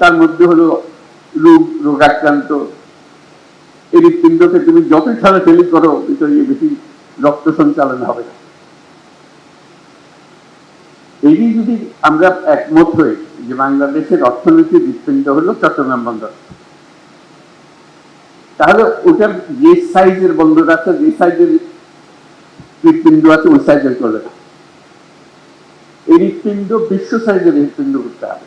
তার মধ্যে হলো রোগ রোগাক্রান্ত হৃৎপিণ্ডকে তুমি যতই ঠেলাঠেলি করো, ভিতরে বেশি রক্ত সঞ্চালন হবে না। এই যদি আমরা একমত হই যে বাংলাদেশের অর্থনীতির হৃৎপিণ্ড হলো চট্টগ্রাম বন্দর, তাহলে ওটার যে সাইজের বন্দর আছে, যে সাইজের হৃৎপিণ্ড আছে, ওই সাইজের চলে না। এই হৃৎপিণ্ড বিশ্ব সাইজের হৃৎপিণ্ড করতে হবে।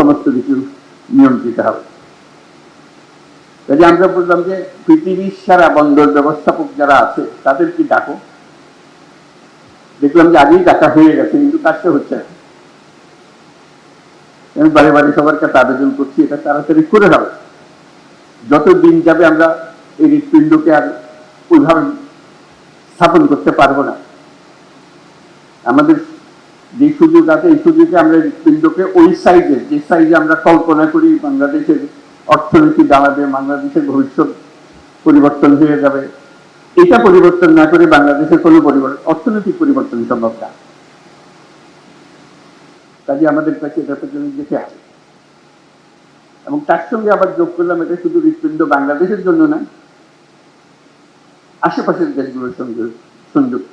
সমস্ত কিছু নিয়ন্ত্রিত হবে। কাজে আমরা বললাম যে পৃথিবীর সারা বন্দর ব্যবস্থাপক যারা আছে, তাদেরকে ডাকো। দেখলাম যে আগেই ডাকা হয়ে গেছে, কিন্তু কাজটা হচ্ছে আমি বারে বারে সবার কাছে আবেদন করছি, এটা তাড়াতাড়ি করে হবে যত দিন যাবে আমরা এই হৃৎপিণ্ডকে আর ওইভাবে স্থাপন করতে পারব না। আমাদের যে সুযোগ আছে, এই সুযোগে আমরা হৃৎপিণ্ডকে ওই সাইজে যে সাইজে আমরা কল্পনা করি বাংলাদেশের অর্থনীতি দাঁড়াবে, বাংলাদেশের ভবিষ্যৎ পরিবর্তন হয়ে যাবে। এটা পরিবর্তন না করে বাংলাদেশের কোনো পরিবর্তন, অর্থনৈতিক পরিবর্তন সম্ভব না। কাজে আমাদের কাছে এটা পেছনে যেতে হবে এবং তার সঙ্গে আবার যোগ করলাম, এটা শুধু হৃৎপিণ্ড বাংলাদেশের জন্য না, আশেপাশের দেশগুলোর সঙ্গে সংযুক্ত।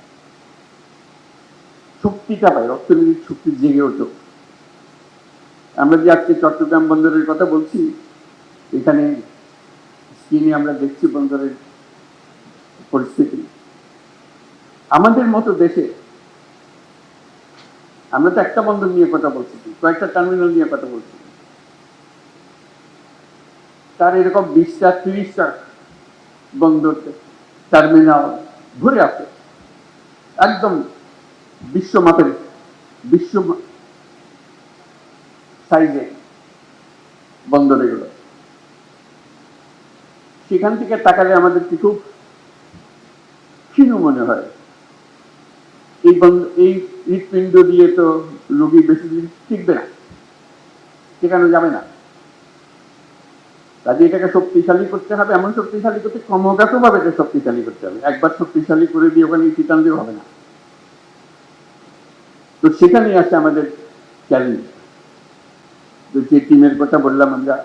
শক্তিটা পাই অর্থনৈতিক শক্তি জেগে ওঠো। আমরা যে আজকে চট্টগ্রাম বন্দরের কথা বলছি, এখানে স্ক্রিনে আমরা দেখছি বন্দরের পরিস্থিতি। আমাদের মতো দেশে আমরা তো একটা বন্দর নিয়ে কথা বলছি, কয়েকটা টার্মিনাল নিয়ে কথা বলছি। তার এরকম বিশটা, তিরিশটা বন্দর, টার্মিনাল ভরে আছে একদম বিশ্ব মাপের বিশ্ব সাইজে বন্দর এগুলো। সেখান থেকে তাকালে আমাদের কি খুব ক্ষীণ মনে হয়। এই বন্ধ এই হৃৎপিণ্ড দিয়ে তো রোগী বেশি দিন টিকবে না শেখানো যাবে না। কাজে এটাকে শক্তিশালী করতে হবে, এমন শক্তিশালী করতে ক্রমাগত ভাবে এটা শক্তিশালী করতে হবে। একবার শক্তিশালী করে দিয়ে ওখানে চিটান দিয়ে হবে না। তো সেখানেই আছে আমাদের চ্যালেঞ্জ তো যে টিমের কথা বললাম আমরা,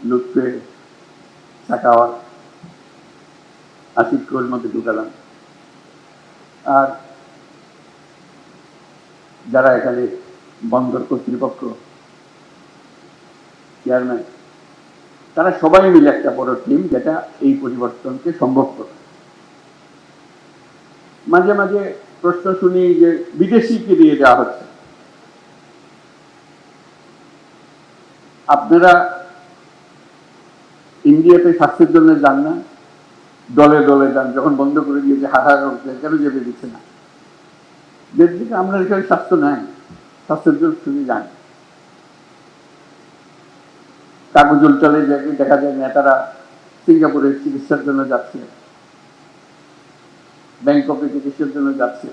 লুৎফে সাকাওয়াত আসিফকে ওর মধ্যে ঢুকালাম। আর যারা এখানে বন্দর কর্তৃপক্ষ চেয়ারম্যান তারা সবাই মিলে একটা বড় টিম যেটা এই পরিবর্তনকে সম্ভব করে মাঝে মাঝে প্রশ্ন শুনি যে বিদেশিকে দিয়ে দেওয়া হচ্ছে। আপনারা ইন্ডিয়াতে স্বাস্থ্যের জন্য যান না, দলে দলে যান, যখন বন্ধ করে দিয়েছে হাহাকার করছে কেন যেতে দিচ্ছে না? যের দিকে আমরা এখানে স্বাস্থ্য নাই, স্বাস্থ্যের জন্য শুধু যান। কাগজল চলে যায়, দেখা যায় নেতারা সিঙ্গাপুরে চিকিৎসার জন্য যাচ্ছে। ব্যাংককে চিকিৎসার জন্য যাচ্ছে।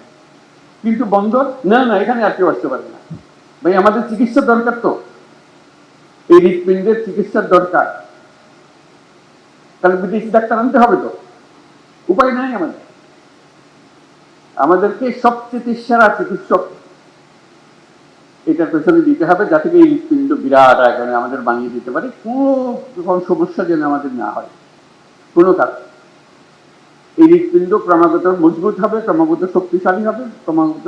কিন্তু বন্দর, না না, এখানে আর কেউ আসতে পারে না। ভাই, আমাদের চিকিৎসা দরকার তো। এই হৃৎপিণ্ডের চিকিৎসার দরকার। তাহলে বিদেশি ডাক্তার আনতে হবে তো। উপায় নাই আমাদের। আমাদেরকে সবচেয়ে সেরা চিকিৎসক এটার পেছনে দিতে হবে, যাতে এই হৃৎপিণ্ড বিরাট আকারে আমাদের বানিয়ে দিতে পারে। কোনো সমস্যা যেন আমাদের না হয়। কোনো কাজ এই হৃৎপিণ্ড ক্রমাগত মজবুত হবে, ক্রমাগত শক্তিশালী হবে, ক্রমাগত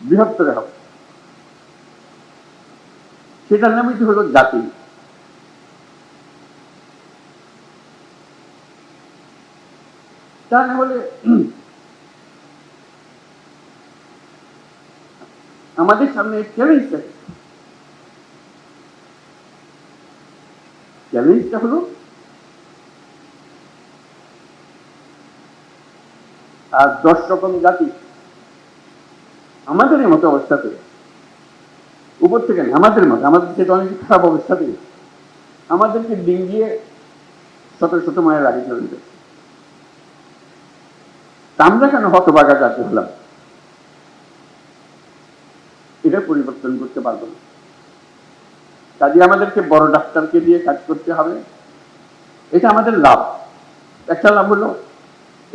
বৃহত্তর হবে। সেটার নামই হলো জাতি। তা হলে আমাদের সামনে চ্যালেঞ্জ চ্যালেঞ্জটা হলো আর দশ রকম জাতি আমাদের মতো অবস্থাতে উপর থেকে আমাদের মতো, আমাদের থেকে অনেক খারাপ অবস্থাতে আমাদেরকে ডিঙ্গিয়ে শত শত মায়ের আগে চলে যাচ্ছে আমরা কেন হতবাগা জাতি হলাম? এটা পরিবর্তন করতে পারব না। কাজে আমাদেরকে বড় ডাক্তারকে দিয়ে কাজ করতে হবে। এটা আমাদের লাভ। একটা লাভ হলো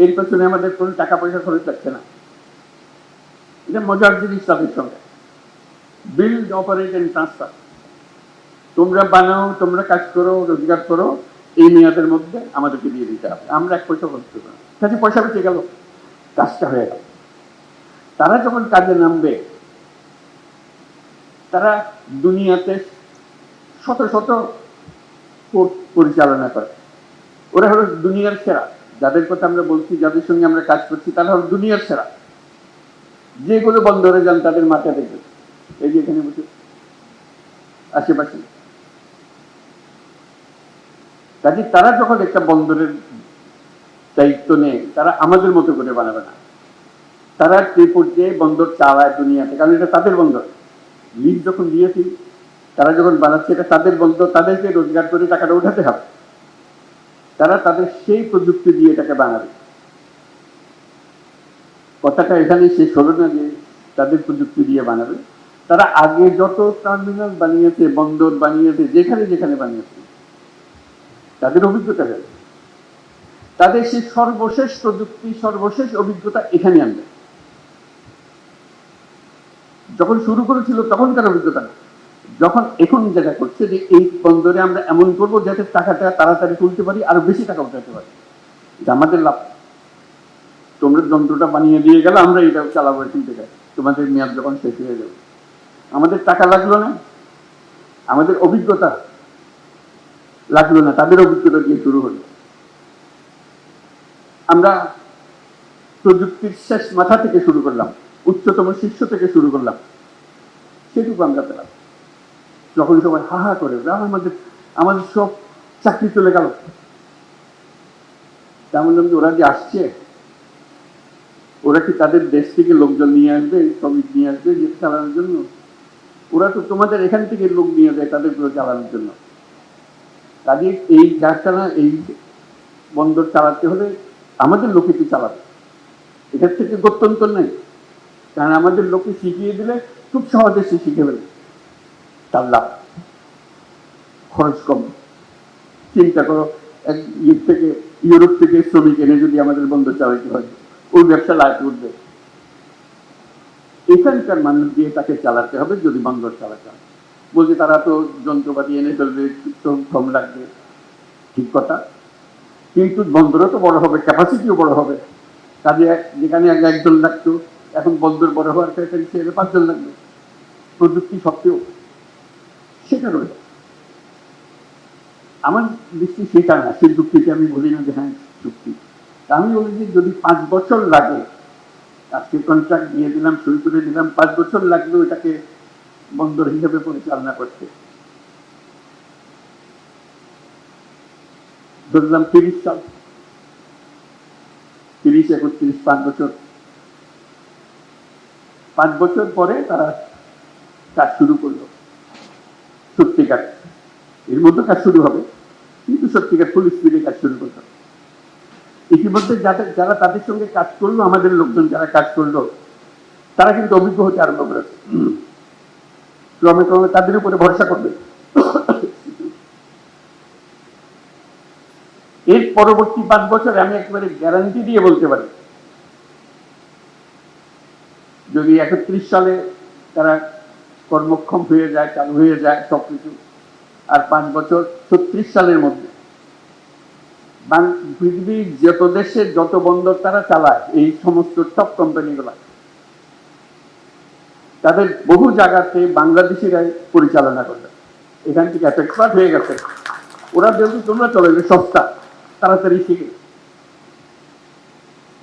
এর পেছনে আমাদের কোনো টাকা পয়সা খরচ লাগছে না। এটা মজার জিনিস তাদের সঙ্গে। বিল্ড অপারেট এন্ড ট্রান্সফার তোমরা বানাও, তোমরা কাজ করো, রোজগার করো, এই মেয়াদের মধ্যে আমাদেরকে দিয়ে দিতে হবে। আমরা এক পয়সা খরচ করব কাজে পয়সা বেঁচে গেল, কাজটা হয়ে গেল। তারা যখন কাজে নামবে, তারা দুনিয়াতে শত শত পরিচালনা করে। ওরা হলো দুনিয়ার সেরা। যাদের কথা আমরা বলছি, যাদের সঙ্গে আমরা কাজ করছি, তারা হলো দুনিয়ার সেরা। যে কোনো বন্দরে যান, তাদের মাথা দেখবে। এই যে এখানে বসে। আশেপাশে। কাজে তারা যখন একটা বন্দরের দায়িত্ব নেয়, তারা আমাদের মতো করে বানাবে না। তারা যে পর্যায়ে বন্দর চালায় দুনিয়াতে, কারণ এটা তাদের বন্দর লিজ যখন দিয়েছি, তারা যখন বানাচ্ছে, এটা তাদের বন্দর তাদেরকে রোজগার করে টাকাটা উঠাতে হবে। তারা তাদের সেই প্রযুক্তি দিয়ে এটাকে বানাবে। কথাটা এখানে শেষ হলো না যে তাদের প্রযুক্তি দিয়ে বানাবে। তারা আগে যত টার্মিনাল বানিয়েছে, বন্দর বানিয়েছে, যেখানে যেখানে বানিয়েছে, তাদের অভিজ্ঞতা হয়েছে তাদের সেই সর্বশেষ প্রযুক্তি, সর্বশেষ অভিজ্ঞতা এখানে আনবে। যখন শুরু করেছিল তখন তখনকার অভিজ্ঞতা না। যখন এখন যেটা করছে যে এই বন্দরে আমরা এমন করব যাতে টাকাটা তাড়াতাড়ি তুলতে পারি, আরও বেশি টাকা উঠাতে পারি। এটা আমাদের লাভ। তোমরা যন্ত্রটা বানিয়ে দিয়ে গেলে আমরা এটা চালাবো এখান থেকে। তোমাদের মেয়াদ যখন শেষ হয়ে যাবে। আমাদের টাকা লাগল না। আমাদের অভিজ্ঞতা লাগল না। তাদের অভিজ্ঞতা দিয়ে শুরু হলো। আমরা প্রযুক্তির শেষ মাথা থেকে শুরু করলাম। উচ্চতম শীর্ষ থেকে শুরু করলাম। সেটুকু আমরা পেলাম। যখন সবাই হা হা, করে। আমাদের আমাদের সব চাকরি চলে গেল। তেমন যেমন ওরা যে আসছে, ওরা কি তাদের দেশ থেকে লোকজন নিয়ে আসবে, শ্রমিক নিয়ে আসবে যে চালানোর জন্য? ওরা তো তোমাদের এখান থেকে লোক নিয়ে যায় তাদের পুরো চালানোর জন্য। কাজে এই কারখানা, এই বন্দর চালাতে হলে আমাদের লোকে তো চালাবে। এটার থেকে গত্যন্তর নেই। কারণ আমাদের লোকে শিখিয়ে দিলে খুব সহজে সে শিখে ফেলে তার লাভ খরচ কম। চিন্তা করো, এক ইয়ে থেকে, ইউরোপ থেকে শ্রমিক এনে যদি আমাদের বন্দর চালাইতে হয়, ওই ব্যবসা লাভ উঠবে। এখানকার মানুষ দিয়ে তাকে চালাতে হবে যদি বন্দর চালাতে হয়। বলছে, তারা তো যন্ত্রপাতি এনে ফেলবে কম লাগবে। ঠিক কথা। কিন্তু বন্দরও তো বড় হবে ক্যাপাসিটিও বড় হবে। কাজে যেখানে আগে একজন লাগতো, এখন বন্দর বড় হওয়ার ক্ষেত্রে পাঁচজন লাগবে। প্রযুক্তি সত্ত্বেও। সেটা রয়েছে আমার দৃষ্টি সেটা না সেই যুক্তিকে আমি বলি না যে হ্যাঁ চুক্তি আমি বলি যে যদি পাঁচ বছর লাগে, আজকে কন্ট্রাক্ট দিয়ে দিলাম শুরু করে দিলাম, পাঁচ বছর লাগল এটাকে বন্দর হিসেবে পরিচালনা করতে। ধরলাম তিরিশ সাল। তিরিশ, একত্রিশ, পাঁচ বছর। পাঁচ বছর পরে তারা কাজ শুরু করল। সত্যিকার। এর মধ্যে কাজ শুরু হবে, কিন্তু সত্যিকার ফুল স্পিডে কাজ শুরু করল ইতিমধ্যে যাদের, যারা তাদের সঙ্গে কাজ করল, আমাদের লোকজন যারা কাজ করল, তারা কিন্তু অভিজ্ঞ হতে আরম্ভ করেছে। ক্রমে ক্রমে তাদের উপরে ভরসা করবে। এর পরবর্তী পাঁচ বছর আমি একেবারে গ্যারান্টি দিয়ে বলতে পারি। যদি একত্রিশ সালে তারা কর্মক্ষম হয়ে যায়, চালু হয়ে যায় সবকিছু। আর পাঁচ বছর ছত্রিশ সালের মধ্যে। পৃথিবীর যত দেশে যত বন্দর তারা চালায়, এই সমস্ত টপ কোম্পানিগুলো তাদের বহু জায়গাতে বাংলাদেশিরাই পরিচালনা করবে এখান থেকে এক্সপার্ট হয়ে গেছে। ওরা যেহেতু তোমরা চলে যে সস্তা। তাড়াতাড়ি শিখে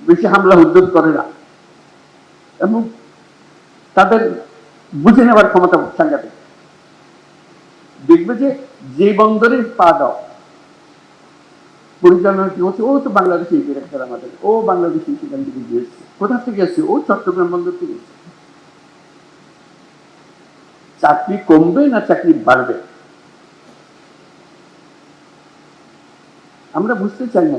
বেশি হামলা উদ্যোগ করে না। এবং তাদের বুঝে নেওয়ার ক্ষমতা সাংঘাতিক। দেখবে যে যে বন্দরে পা দাও, পরিচালনা কি হচ্ছে? ও তো বাংলাদেশি ডিরেক্টর আমাদের। ও বাংলাদেশি সেখান থেকে গিয়েছে কোথা থেকে এসছে? ও চট্টগ্রাম বন্দর থেকে এসছে। চাকরি কমবে না চাকরি বাড়বে? আমরা বুঝতে চাই না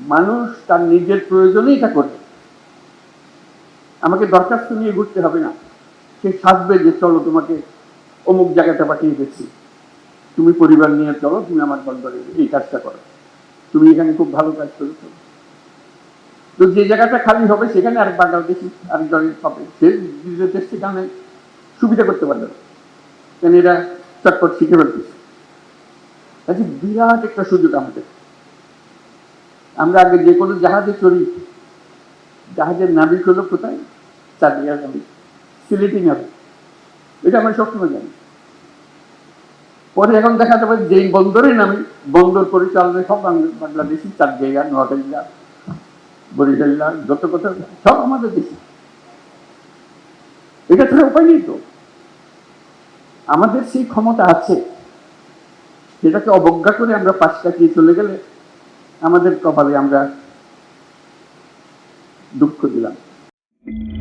মানুষ তার নিজের প্রয়োজনে এটা করবে। আমাকে দরখাস্ত নিয়ে ঘুরতে হবে না। সে সাজবে যে, চলো তোমাকে অমুক জায়গাটা পাঠিয়ে দিচ্ছি। তুমি পরিবার নিয়ে চলো, তুমি আমার বন্দরে এই কাজটা করো। তুমি এখানে খুব ভালো কাজ করেছ। তো যে জায়গাটা খালি হবে, সেখানে আরেক বাংলাদেশি আরেকজনের হবে সে নিজের সেখানে সুবিধা করতে পারবে। কেন এরা চটপট শিখে ফেলতেছে কাজে বিরাট একটা সুযোগ আমাদের। আমরা আগে যে কোনো জাহাজে চড়ি জাহাজের নাবিক হলো কোথায়? চাঁদিয়ার নাবিক সিলেটি নাবিক এটা আমরা সবসময় জানি। পরে এখন দেখা যাবে যেই বন্দরে নামি, বন্দর পরিচালনায় সব বাংলাদেশি চার জায়গা নোয়াখালীরা বরিশাল্লা যত কথা সব আমাদের দেশে। এটা ছাড়া উপায় নেই তো। আমাদের সেই ক্ষমতা আছে। সেটাকে অবজ্ঞা করে আমরা পাশ কাটিয়ে চলে গেলে আমাদের কপালে আমরা d'autres villages.